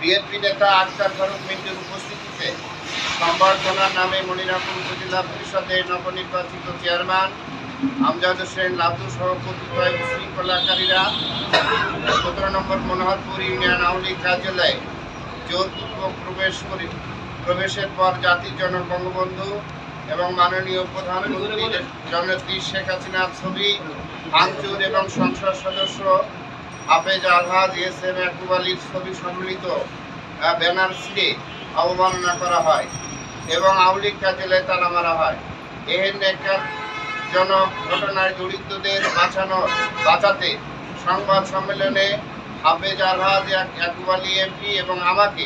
BNP নেতা আক্তার ফারুক মিন্টুর উপস্থিতিতে সংবর্ধনার নামে মনিরামপুর উপজেলা পরিষদের নবনির্বাচিত চেয়ারম্যান আমজাদ হোসেন লাভু সহ কতিপয় শৃঙ্খলাকারীরা সতেরো নম্বর মনোহরপুর ইউনিয়ন আওয়ামী লীগ কার্যালয়ে জোরপূর্বক প্রবেশ করে, প্রবেশের পর জাতির জনক বঙ্গবন্ধু এবং মাননীয় প্রধানমন্ত্রী জননেত্রী শেখ হাসিনার ছবি, ভাঙচুর এবং সংসদ সদস্য হাফেজ আলহাজ এস এম ইয়াকুব ছবি সম্মিলিত ব্যানার ছিঁড়ে অবমাননা করা হয় এবং লীগ কার্যালয়ে তালা মারা হয়। এহেন জনক ঘটনায় জড়িতদের বাঁচানো, বাঁচাতে সংবাদ সম্মেলনে হাফেজ ইয়াকুব আলী এমপি এবং আমাকে,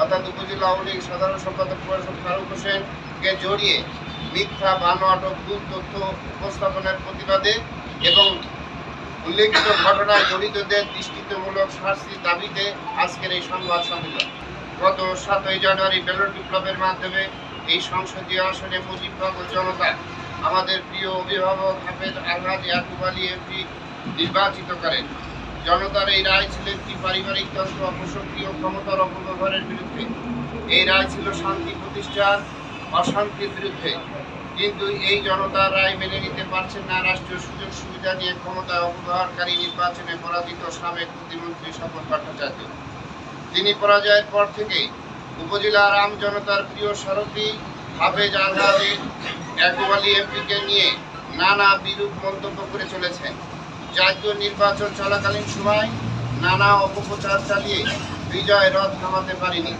অর্থাৎ উপজেলা আওয়ামী লীগ সাধারণ সম্পাদক পরিষদ ফারুক হোসেনকে জড়িয়ে মিথ্যা, বানোয়াট ভুল তথ্য উপস্থাপনের প্রতিবাদে এবং উল্লেখিত ঘটনায় জড়িতদের দৃষ্টিতমূলক শাস্তির দাবিতে আজকের এই সংবাদ সম্মেলন। গত সাতই জানুয়ারি ব্যালট বিপ্লবের মাধ্যমে এই সংসদীয় আসনে মুজিবনগর জনতা, আমাদের প্রিয় অভিভাবক হাফেজ আলহাজ ইয়াকুব আলী এমপি নির্বাচিত করেন। জনতার এই রায় ছিল একটি পারিবারিক তন্ত্র অপশক্তি ও ক্ষমতার অপব্যবহারের বিরুদ্ধে। এই রায় ছিল শান্তি প্রতিষ্ঠার অশান্তির বিরুদ্ধে। কিন্তু এই জনতার রায় মেনে নিতে পারছেন না। রাষ্ট্রীয় সুযোগ সুবিধা নিয়ে ক্ষমতা অপব্যবহারকারী নির্বাচনে পরাজিত সাবেক প্রতিমন্ত্রী শপথ ভট্টাচার্য। তিনি পরাজয়ের পর থেকেই উপজেলার আম জনতার প্রিয় সারথী হাফেজ আজহারের ইয়াকুব আলী এমপিকে নিয়ে নানা বিরূপ মন্তব্য করে চলেছেন। জাতীয় নির্বাচন চলাকালীন সময় নানা অপপ্রচার চালিয়ে বিজয় রথ থামাতে পারেনি।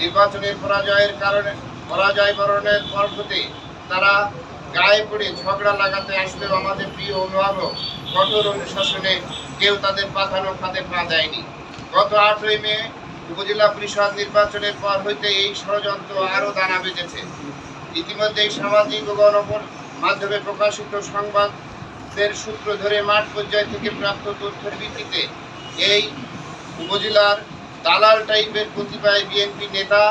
নির্বাচনের পরাজয়ের কারণে পরাজয় বরণের পর হতে তারা গায়ে পড়ে ঝগড়া লাগাতে আসলেও আমাদের প্রিয় অভিভাবক কঠোর অনুশাসনে কেউ তাদের পাঠানো খাতে পা দেয়নি। গত আটই মে উপজেলা পরিষদ নির্বাচনের পর হইতে এই ষড়যন্ত্র আরও দানা বেঁধেছে। ইতিমধ্যেই সামাজিক ও গণপর মাধ্যমে প্রকাশিত সংবাদের সূত্র ধরে মাঠ পর্যায় থেকে প্রাপ্ত তথ্যের ভিত্তিতে এই উপজেলার দালাল টাইপের কতিপয় বিএনপি নেতা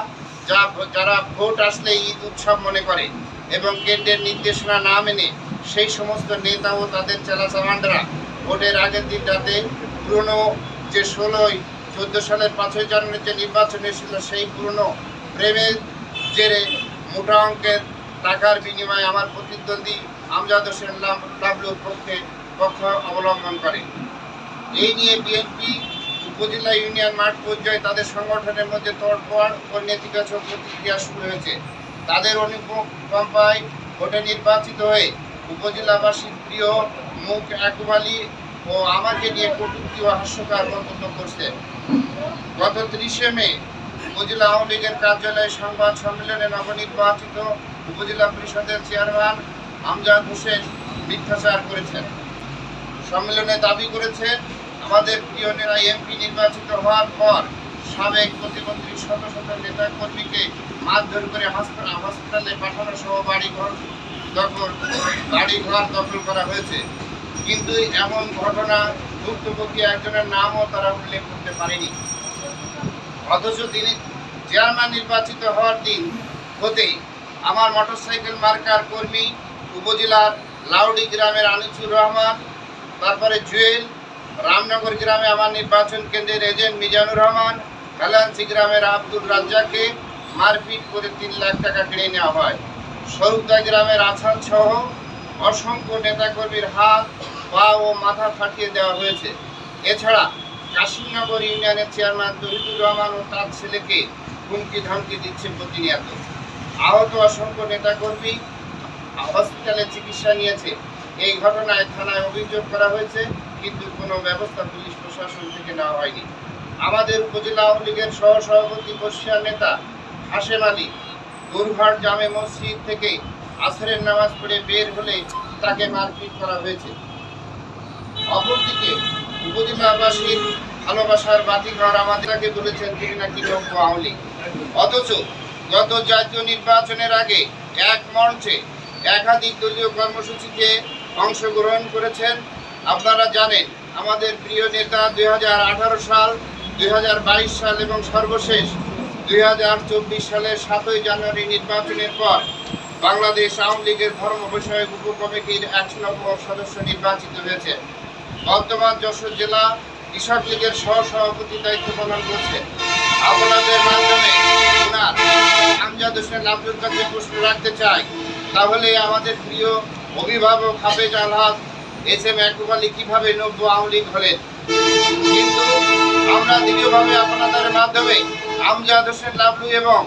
যা যারা ভোট আসলে ঈদ উৎসব মনে করে। এবং কেন্দ্রের নির্দেশনা না মেনে সেই সমস্ত নেতা ও তাদের চেলাচামান্ডরা ভোটের আগের দিন রাতে পুরনো যে ষোলোই, চোদ্দ সালের পাঁচই জানুয়ারি যে নির্বাচন এসেছিল, সেই পুরনো প্রেমের জেরে মোটা অঙ্কের টাকার বিনিময়ে আমার প্রতিদ্বন্দ্বী আমজাদ হোসেন লাবলুর পক্ষে পক্ষ অবলম্বন করে। এই নিয়ে বিএনপি, উপজেলা ইউনিয়ন মাঠ পর্যায়ে তাদের সংগঠনের মধ্যে তোড়ফোড় ও নেতিবাচক প্রতিক্রিয়া শুরু হয়েছে। তাদের অনুকম্পায় ভোটে নির্বাচিত হয়ে উপজেলাবাসীর প্রিয় মুখ একুবালি ও আমাকে নিয়ে কটুক্তি ও হাস্যকর মন্তব্য করছে গত ত্রিশে মে উপজেলা আওয়ামী লীগের কার্যালয়ে সংবাদ সম্মেলনে নবনির্বাচিত উপজেলা পরিষদের চেয়ারম্যান আমজাদ হোসেন মিথ্যাচার করেছেন। সম্মেলনে দাবি করেছে আমাদের প্রিয় নেতা এমপি নির্বাচিত হওয়ার পর সাবেক প্রতিমন্ত্রী শত শত নেতা কর্মীকে মারধর করে হাসপাতাল পাঠানো সহ বাড়ি ঘর দখল বাড়ি ঘর দখল করা হয়েছে। কিন্তু এমন ঘটনা ভুক্তভোগী একজনের নামও তারা উল্লেখ করতে পারেনি। অথচ তিনি চেয়ারম্যান নির্বাচিত হওয়ার দিন হতেই আমার মোটরসাইকেল মার্কার কর্মী উপজেলার লাউডি গ্রামের আনিসুর রহমান, তারপরে জুয়েল, রামনগর গ্রামে আমার নির্বাচন কেন্দ্রের এজেন্ট মিজানুর রহমান হেলান্সি গ্রামের আব্দুল রাজ্জাককে মারপিট করে তিন লাখ টাকা কেড়ে নেওয়া হয়। স্বরূপদা গ্রামের আছাদ সহ অসংখ্য নেতাকর্মীর হাত, পা ও মাথা ফাটিয়ে দেওয়া হয়েছে। এছাড়া কাশিমনগর ইউনিয়নের চেয়ারম্যান তহিদুর রহমান ও তার ছেলেকে হুমকি ধামকি দিচ্ছে প্রতিনিয়ত। আহত অসংখ্য নেতাকর্মী হসপিটালে চিকিৎসা নিয়েছে। এই ঘটনায় থানায় অভিযোগ করা হয়েছে, কিন্তু কোনো ব্যবস্থা পুলিশ প্রশাসন থেকে নেওয়া হয়নি। আমাদের উপজেলা আওয়ামী লীগের সহ সভাপতি বর্ষিয়ার নেতা হাসেম আলী গুরঘাট জামে মসজিদ থেকে আসরের নামাজ পড়ে বের হলে তাকে মারপিট করা হয়েছে। অপরদিকে উপজেলাবাসীর ভালোবাসার বাতিঘর আমাদেরকে বলেছেন তিনি নাকি যোগ্য আওয়ামী। অথচ গত জাতীয় নির্বাচনের আগে এক মঞ্চে একাধিক দলীয় কর্মসূচিতে অংশগ্রহণ করেছেন। আপনারা জানেন, আমাদের প্রিয় নেতা দুই হাজার আঠারো সাল, দুই হাজার বাইশ সাল এবং সর্বশেষ দুই হাজার চব্বিশ সালের সাতই জানুয়ারি নির্বাচনের পর বাংলাদেশ আওয়ামী লীগের ধর্ম বিষয়ক উপকমিটির একশো নম্বর সদস্য নির্বাচিত হয়েছে। বর্তমান যশোর জেলা কৃষক লীগের সহ সভাপতি দায়িত্ব পালন করছে। আপনাদের মাধ্যমে আমজাদ হোসেন আব্দুল কাছে প্রশ্ন রাখতে চাই, তাহলে আমাদের প্রিয় অভিভাবক হাফেজ আলহাজ এস এম ইয়াকুব আলী কীভাবে নব্য আওয়ামী লীগ হলেন? কিন্তু আমরা দৃঢ়ভাবে আপনাদের মাধ্যমে আমজাদ হোসেন লাবলু এবং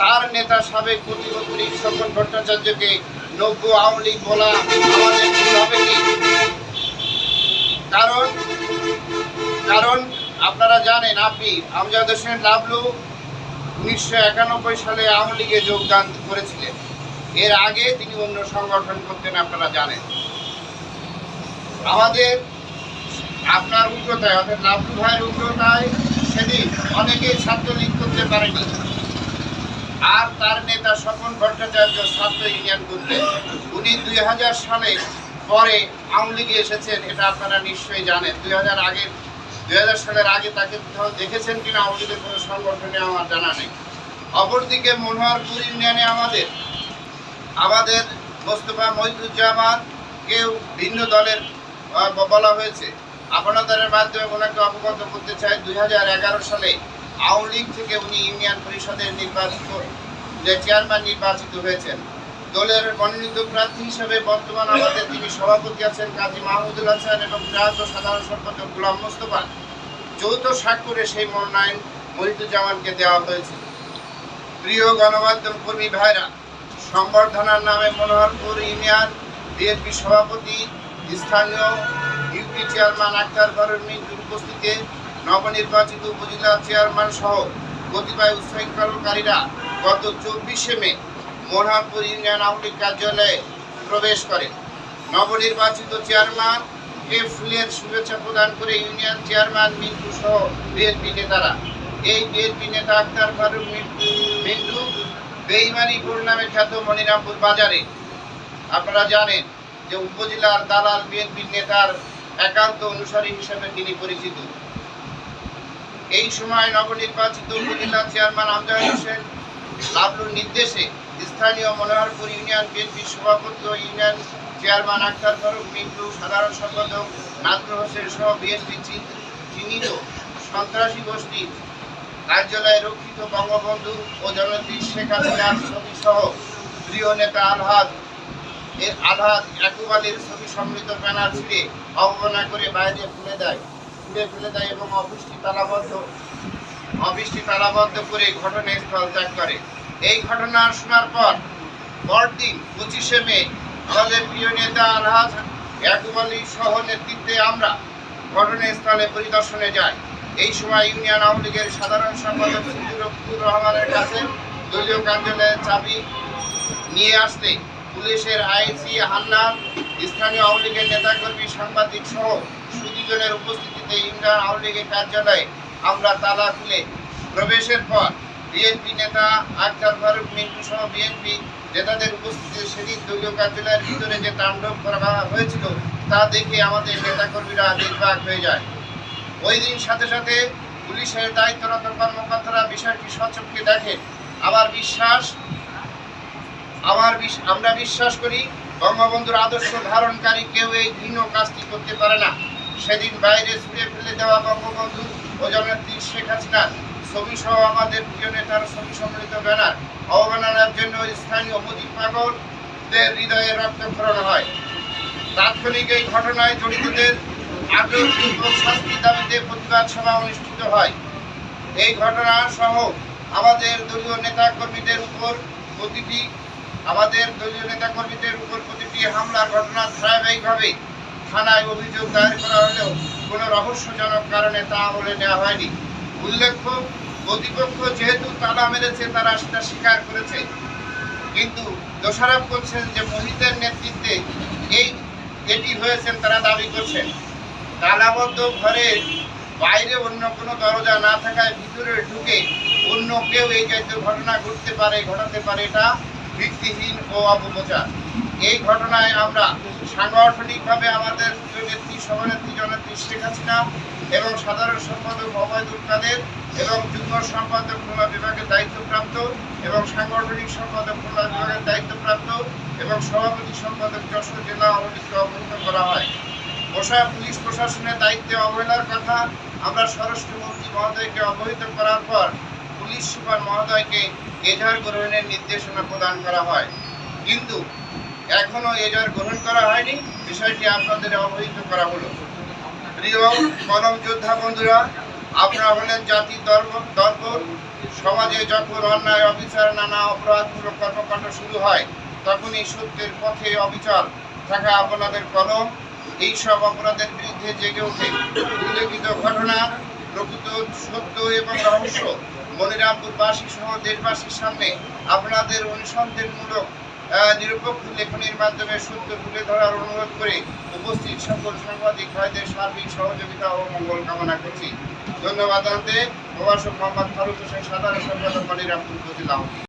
তার নেতা সাবেক প্রতিমন্ত্রী স্বপন ভট্টাচার্যকে নব্য আওয়ামী লীগ বলা আমাদের ভুল হবে কি? কারণ কারণ আপনারা জানেন, আপনি আমজাদ হোসেন লাবলু উনিশশো সালে আওয়ামী লীগে যোগদান করেছিলেন। এর আগে তিনি অন্য সংগঠন করতেন, আপনারা জানেন। আমাদের আপনার উগ্রতায়, অর্থাৎ লাভলু ভাইয়ের উগ্রতায় সেদিন অনেকেই ছাত্রলীগ করতে পারেনি। আর তার নেতা স্বপন ভট্টাচার্য ছাত্র ইউনিয়ন করতেন উনি দুই হাজার সালে পরে আওয়ামী লীগে এসেছেন, এটা আপনারা নিশ্চয়ই জানেন। দুই হাজার আগে, দুই সালের আগে তাকে দেখেছেন কিনা আওয়ামী লীগের কোনো সংগঠনে আমার জানা নেই। অপরদিকে মনোহরপুর ইউনিয়নে আমাদের আমাদের মোস্তফা মহিদুজ্জামান কেউ ভিন্ন দলের বলা হয়েছে। আপনাদের মাধ্যমে ওনাকে অবগত করতে চাই দু হাজার এগারো সালে আওয়ামী লীগ থেকে উনি ইউনিয়ন পরিষদের নির্বাচিত, যে চেয়ারম্যান নির্বাচিত হয়েছেন। দলের মনোনীত প্রার্থী হিসেবে বর্তমান আমাদের তিনি সভাপতি আছেন কাজী মাহমুদুল হাসান এবং প্রয়াত সাধারণ সম্পাদক গোলাম মোস্তফা, যৌথ স্বাক্ষরে সেই মনোনয়ন মহিদুজ্জামানকে দেওয়া হয়েছে। প্রিয় গণমাধ্যম কর্মী ভাইরা, সংবর্ধনার নামে মনোহরপুর ইউনিয়ন বিএনপি সভাপতি, স্থানীয় ইউপি চেয়ারম্যান আক্তার ফারুক উপস্থিতিতে নবনির্বাচিত উপজেলা চেয়ারম্যান সহ কতিপয় উচ্ছৃঙ্খলকারীরা গত চব্বিশে মে মনোহরপুর ইউনিয়ন আওয়ামী কার্যালয়ে প্রবেশ করে নবনির্বাচিত চেয়ারম্যান কে ফুলের শুভেচ্ছা প্রদান করে ইউনিয়ন চেয়ারম্যান মিন্টু সহ বিএনপি নেতারা। এই বিএনপি নেতা আক্তার ফারুক মিন্টু বেইমানিপুর নামে খ্যাত মনিরামপুর বাজারে। আপনারা জানেন যে উপজেলার দালাল বিএনপি নেতার একান্ত অনুসারী হিসেবে তিনি পরিচিত। এই সময় নবনির্বাচিত উপজেলা চেয়ারম্যান আমজাদ হোসেন লাবলুর নির্দেশে স্থানীয় মনোহরপুর ইউনিয়ন বিএনপির সভাপতি ইউনিয়ন চেয়ারম্যান আক্তার ফারুক মিন্টু, সাধারণ সম্পাদক নাজর হোসেন সহ বিএনপি চিহ্নিত সন্ত্রাসী গোষ্ঠী কার্যালয়ে রক্ষিত বঙ্গবন্ধু ও জননেত্রী শেখ হাসিনার ছবি সহ প্রিয় নেতা আলহাদ এর ইয়াকুব আলীর ছবি সম্মিলিত ব্যানার ছিঁড়ে অবমাননা করে বাইরে ফেলে দেয়। ছুঁড়ে ফেলে দেয় এবং অফিসটি তালাবদ্ধ অফিসটি তালাবদ্ধ করে ঘটনাস্থল ত্যাগ করে। এই ঘটনা শোনার পর পরদিন পঁচিশে মে আমাদের প্রিয় নেতা আলহাজ ইয়াকুব আলী সহ নেতৃত্বে আমরা ঘটনাস্থলে পরিদর্শনে যাই। এই সময় ইউনিয়ন আওয়ামী লীগের সাধারণ সম্পাদক রহমানের কাছে দলীয় কার্যালয়ের চাবি নিয়ে আসতে পুলিশের আইসি হান্নান স্থানীয় আওয়ামী লীগের নেতাকর্মী, সাংবাদিক সহ সুদীজনের উপস্থিতিতে ইউনিয়ন আওয়ামী লীগের কার্যালয়ে আমরা তালা খুলে প্রবেশের পর বিএনপি নেতা আক্তার ফারুক, মিন্টু সহ বিএনপি নেতাদের উপস্থিতিতে সেদিন দলীয় কার্যালয়ের ভিতরে যে তাণ্ডব করা হয়েছিল তা দেখে আমাদের নেতাকর্মীরা নির্বাক হয়ে যায়। ওই দিন সাথে সাথে পুলিশের দায়িত্বরত কর্মকর্তারা বিষয়টি সচক্ষে দেখেন। আমার বিশ্বাস আমার আমরা বিশ্বাস করি বঙ্গবন্ধুর আদর্শ ধারণকারী কেউ এই ঘৃণ কাজটি করতে পারে না। সেদিন বাইরে ছুঁড়ে ফেলে দেওয়া বঙ্গবন্ধু ও জননেত্রী শেখ হাসিনা ছবি সহ আমাদের প্রিয় নেতার ছবি সম্মিলিত ব্যানার অবমাননার জন্য স্থানীয় অপতি পাগলদের হৃদয়ে রক্তক্ষরণ হয়। তাৎক্ষণিক এই ঘটনায় জড়িতদের আগ্রহ শাস্তির দাবিতে প্রতিবাদ সভা অনুষ্ঠিত হয়। এই ঘটনা সহ আমাদের দলীয় নেতা কর্মীদের উপর প্রতিটি আমাদের দলীয় নেতা কর্মীদের উপর প্রতিটি হামলার ঘটনা ধারাবাহিকভাবে থানায় অভিযোগ দায়ের করা হলেও কোনো রহস্যজনক কারণে তা আমলে নেওয়া হয়নি। উল্লেখ্য, প্রতিপক্ষ যেহেতু তালা মেরেছে, তারা সেটা স্বীকার করেছে। কিন্তু দোষারোপ করছেন যে মহিতের নেতৃত্বে এই এটি হয়েছেন তারা দাবি করছেন। তালাবদ্ধ ঘরে বাইরে অন্য কোনো দরজা না থাকায় ভিতরে ঢুকে অন্য কেউ এই জাতীয় ঘটনা ঘটতে পারে, ঘটাতে পারে এটা ভিত্তিহীন ও অপপ্রচার। এই ঘটনায় আমরা সাংগঠনিকভাবে আমাদের নেত্রী, সভানেত্রী জনেত্রী শেখ হাসিনা এবং সাধারণ সম্পাদক অবৈদুল কাদের এবং যুগ্ম সম্পাদক খুলনা বিভাগের দায়িত্বপ্রাপ্ত এবং সাংগঠনিক সম্পাদক খুলনা বিভাগের দায়িত্বপ্রাপ্ত এবং সভাপতি সম্পাদক যশোর জেলা আওয়ামীকে অবহিত করা হয়। বসা পুলিশ প্রশাসনের দায়িত্বে অবহেলার কথা আমরা স্বরাষ্ট্রমন্ত্রী মহোদয়কে অবহিত করার পর পুলিশ সুপার মহোদয়কে এজাহার গ্রহণের নির্দেশনা প্রদান করা হয়। কিন্তু এখনও এজাহার গ্রহণ করা হয়নি। বিষয়টি আপনাদের অবহিত করা হলো। প্রিয় কলম যোদ্ধা বন্ধুরা, আপনারা হলেন জাতি দর্ব দর্ব সমাজে যখন অন্যায়, অবিচার, নানা অপরাধমূলক কর্মকাণ্ড শুরু হয়, তখনই সত্যের পথে অবিচার থাকা আপনাদের কলম। এইসব অপরাধের বিরুদ্ধে জেগে ওঠে। উল্লেখিত ঘটনা প্রকৃত সত্য এবং রহস্য। মনিরামপুরবাসী সহ দেশবাসীর সামনে আপনাদের অনুসন্ধানমূলক নিরপেক্ষ লেখনের মাধ্যমে সত্য তুলে ধরার অনুরোধ করে উপস্থিত সকল সাংবাদিক ভাইদের সার্বিক সহযোগিতা ও মঙ্গল কামনা করছি। ধন্যবাদ প্রভাষক মোহাম্মদ ফারুক হোসেন সাধারণ সম্পাদক মনিরামপুর উপজেলা